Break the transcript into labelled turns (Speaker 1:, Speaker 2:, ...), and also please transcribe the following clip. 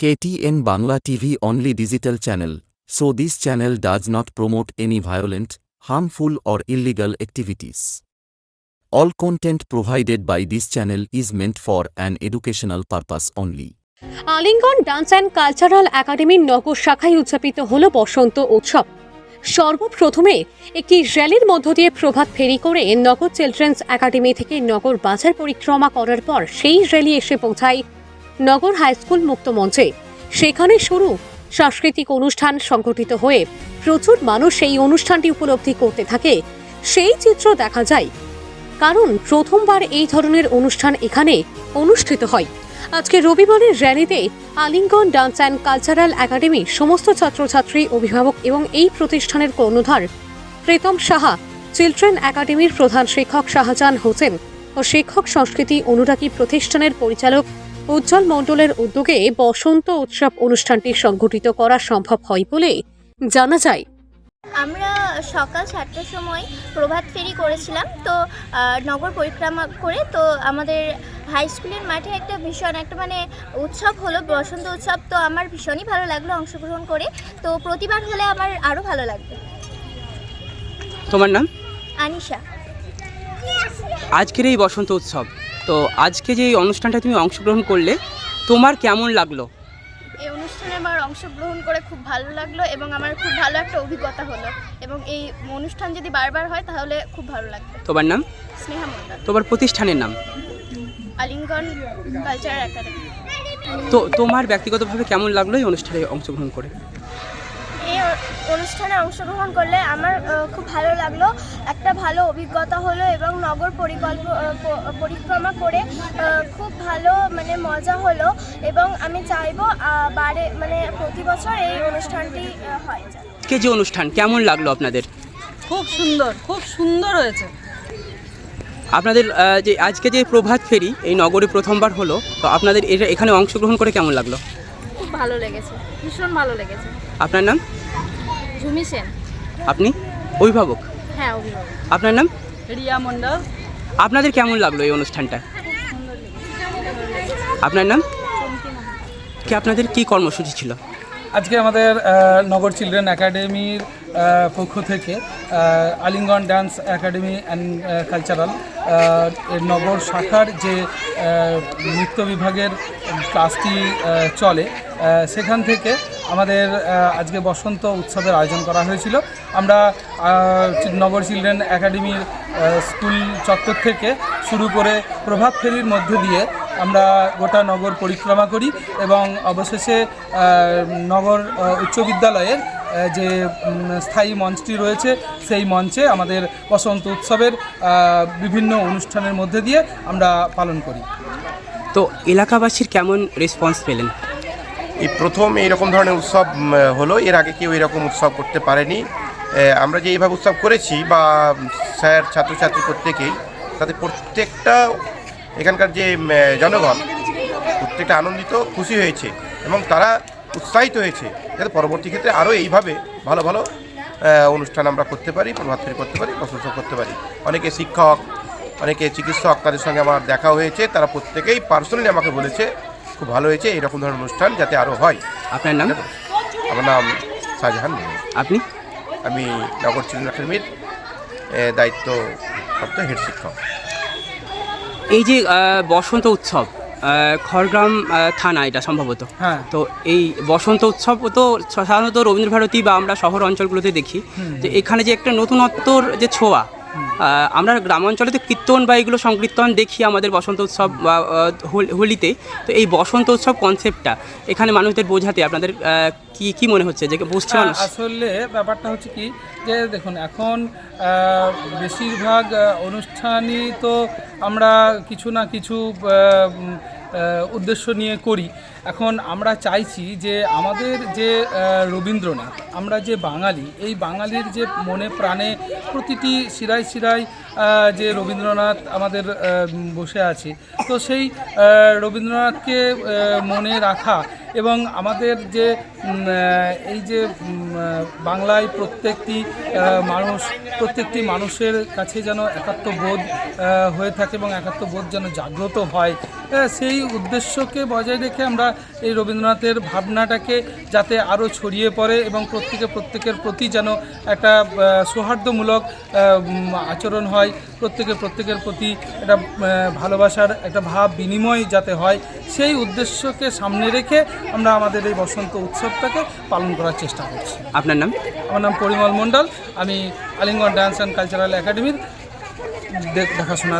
Speaker 1: KTN Bangla TV only digital channel, so this channel does not promote any violent, harmful or illegal activities. All content provided by this channel is meant for an educational purpose only.
Speaker 2: Alingan dance and cultural একাডেমির নগর শাখায় উদযাপিত হল বসন্ত উৎসব সর্বপ্রথমে একটি র্যালির মধ্য দিয়ে প্রভাত ফেরি করে নগর চিলড্রেন্স একাডেমি থেকে নগর বাজার পরিক্রমা করার পর সেই র্যালি এসে পৌঁছায় নগর হাই স্কুল মুক্ত মঞ্চে। সেখানে শুরু। সাংস্কৃতিক অনুষ্ঠান সংগঠিত হয়ে প্রচুর মানুষ সেই অনুষ্ঠানটি উপলব্ধি করতে থাকে। সেই চিত্র দেখা যায়। কারণ প্রথমবার এই ধরনের অনুষ্ঠান এখানে অনুষ্ঠিত হয়। আজকে রবিবারের র্যালিতে আলিঙ্গন ডান্স অ্যান্ড কালচারাল একাডেমি সমস্ত ছাত্রছাত্রী, অভিভাবক এবং এই প্রতিষ্ঠানের কর্ণধার প্রীতম সাহা, চিলড্রেন একাডেমির প্রধান শিক্ষক শাহজাহান হোসেন ও শিক্ষক সংস্কৃতি অনুরাগী প্রতিষ্ঠানের পরিচালক উজ্জ্বল মণ্ডলের উদ্যোগে বসন্ত উৎসব অনুষ্ঠানটি সংঘটিত করা সম্ভব হয় বলে জানা যায়।
Speaker 3: আমরা সকাল সাতটার সময় প্রভাত ফেরি করেছিলাম তো নগর পরিক্রমা করে তো আমাদের হাই স্কুলের মাঠে একটা ভীষণ একটা মানে উৎসব হলো বসন্ত উৎসব তো আমার ভীষণই ভালো লাগল অংশগ্রহণ করে তো প্রতিবার হলে আমার আরও ভালো লাগবে।
Speaker 4: তোমার নাম?
Speaker 3: আনিশা।
Speaker 4: আজকের এই বসন্ত উৎসব তো আজকে যে এই অনুষ্ঠানটা তুমি অংশগ্রহণ করলে তোমার কেমন লাগল?
Speaker 3: এই অনুষ্ঠানে আমার অংশগ্রহণ করে খুব ভালো লাগল এবং আমার খুব ভালো একটা অভিজ্ঞতা হলো এবং এই অনুষ্ঠান যদি বারবার হয় তাহলে খুব ভালো লাগবে।
Speaker 4: তোমার নাম?
Speaker 3: স্নেহা মন্ডল
Speaker 4: তোমার প্রতিষ্ঠানের নাম?
Speaker 3: আলিঙ্গন কালচারাল একাডেমি।
Speaker 4: তো তোমার ব্যক্তিগতভাবে কেমন লাগল এই অনুষ্ঠানে অংশগ্রহণ করে?
Speaker 3: অনুষ্ঠানে অংশগ্রহণ করলে আমার খুব ভালো লাগল। একটা ভালো অভিজ্ঞতা হলো এবং নগর পরিকল্প পরিক্রমা করে খুব ভালো মানে মজা হলো এবং আমি চাইব বারে মানে প্রতি বছর এই অনুষ্ঠানটি হয়।
Speaker 4: আজকে যে অনুষ্ঠান? কেমন লাগল আপনাদের?
Speaker 5: খুব সুন্দর খুব সুন্দর হয়েছে।
Speaker 4: আপনাদের যে আজকে যে প্রভাত ফেরি এই নগরে প্রথমবার হলো তো আপনাদের এটা এখানে অংশগ্রহণ করে কেমন লাগল?
Speaker 6: খুব ভালো লেগেছে ভীষণ ভালো লেগেছে।
Speaker 4: আপনার নাম?
Speaker 6: ঝুমি সেন
Speaker 4: আপনি? অভিভাবক?
Speaker 6: হ্যাঁ অভিভাবক।
Speaker 4: আপনার নাম?
Speaker 5: রিয়া মণ্ডল।
Speaker 4: আপনাদের কেমন লাগল এই অনুষ্ঠানটা? আপনার নাম? কি আপনাদের কি কর্মসূচি ছিল?
Speaker 7: আজকে আমাদের নগর চিলড্রেন একাডেমির পক্ষ থেকে Alingan dance academy and cultural এর নগর শাখার যে নৃত্য বিভাগের ক্লাসটি চলে সেখান থেকে আমাদের আজকে বসন্ত উৎসবের আয়োজন করা হয়েছিল। আমরা নগর চিলড্রেন একাডেমির স্কুল চত্বর থেকে শুরু করে প্রভাত ফেরির মধ্য দিয়ে আমরা গোটা নগর পরিক্রমা করি এবং অবশেষে নগর উচ্চ বিদ্যালয়ের যে স্থায়ী মঞ্চটি রয়েছে, সেই মঞ্চে আমাদের বসন্ত উৎসবের বিভিন্ন অনুষ্ঠানের মধ্যে দিয়ে আমরা পালন করি।
Speaker 4: তো এলাকাবাসীর কেমন রেসপন্স পেলেন?
Speaker 8: এই প্রথম এইরকম ধরনের উৎসব হলো। এর আগে কেউ এরকম উৎসব করতে পারেনি। আমরা যে এইভাবে উৎসব করেছি বা স্যার, ছাত্রছাত্রী প্রত্যেকেই, তাতে প্রত্যেকটা এখানকার যে জনগণ, প্রত্যেকটা আনন্দিত, খুশি হয়েছে এবং তারা উৎসাহিত হয়েছে যাতে পরবর্তী ক্ষেত্রে আরও এইভাবে ভালো ভালো অনুষ্ঠান আমরা করতে পারি, প্রভাত ফেরি করতে পারি, প্রশংসা করতে পারি। অনেকে শিক্ষক, অনেকে চিকিৎসক তাদের সঙ্গে আমার দেখা হয়েছে। তারা প্রত্যেকেই পার্সোনালি আমাকে বলেছে খুব ভালো হয়েছে এরকম ধরনের অনুষ্ঠান যাতে আরও হয়।
Speaker 4: আপনার নাম?
Speaker 8: আমার নাম শাহজাহান
Speaker 4: আপনি?
Speaker 8: আমি নগর চিলড্রেন একাডেমির এ, দায়িত্বপ্রাপ্ত হেড শিক্ষক।
Speaker 4: এই যে বসন্ত উৎসব খড়গ্রাম থানা এটা সম্ভবত।
Speaker 7: হ্যাঁ।
Speaker 4: তো এই বসন্ত উৎসব তো সাধারণত রবীন্দ্র ভারতী বা আমরা শহর অঞ্চলগুলোতে দেখি। যে এখানে যে একটা নতুনত্বর যে ছোঁয়া আমরা গ্রাম অঞ্চলে তো কীর্তন বা এগুলো সংকীর্তন দেখি আমাদের বসন্ত উৎসব বা হোলিতে। তো এই বসন্ত উৎসব কনসেপ্টটা এখানে মানুষদের বোঝাতে আপনাদের কি কি মনে হচ্ছে? যে বুঝছে মানুষ?
Speaker 7: আসলে ব্যাপারটা হচ্ছে কি যে দেখুন এখন বেশিরভাগ অনুষ্ঠানই তো আমরা কিছু না কিছু উদ্দেশ্য নিয়ে করি। এখন আমরা চাইছি যে আমাদের যে রবীন্দ্রনাথ, আমরা যে বাঙালি, এই বাঙালির যে মনে প্রাণে প্রতিটি শিরায় শিরায় যে রবীন্দ্রনাথ আমাদের বসে আছে, তো সেই রবীন্দ্রনাথকে মনে রাখা এবং আমাদের যে এই যে বাংলায় প্রত্যেকটি মানুষ, প্রত্যেকটি মানুষের কাছে যেন একাত্ম বোধ হয়ে থাকে এবং একাত্ম বোধ যেন জাগ্রত হয় সেই উদ্দেশ্যকে বজায় রেখে আমরা এই রবীন্দ্রনাথের ভাবনাটাকে যাতে আরও ছড়িয়ে পড়ে এবং প্রত্যেকে, প্রত্যেকের প্রতি যেন একটা সৌহার্দ্যমূলক আচরণ হয়, প্রত্যেকে, প্রত্যেকের প্রতি একটা ভালোবাসার একটা ভাব বিনিময় যাতে হয়, সেই উদ্দেশ্যকে সামনে রেখে আমরা আমাদের এই বসন্ত উৎসবটাকে পালন করার চেষ্টা করছি।
Speaker 4: আপনার নাম?
Speaker 7: আমার নাম পরিমল মণ্ডল। আমি আলিঙ্গন ড্যান্স অ্যান্ড কালচারাল একাডেমির দেখাশোনা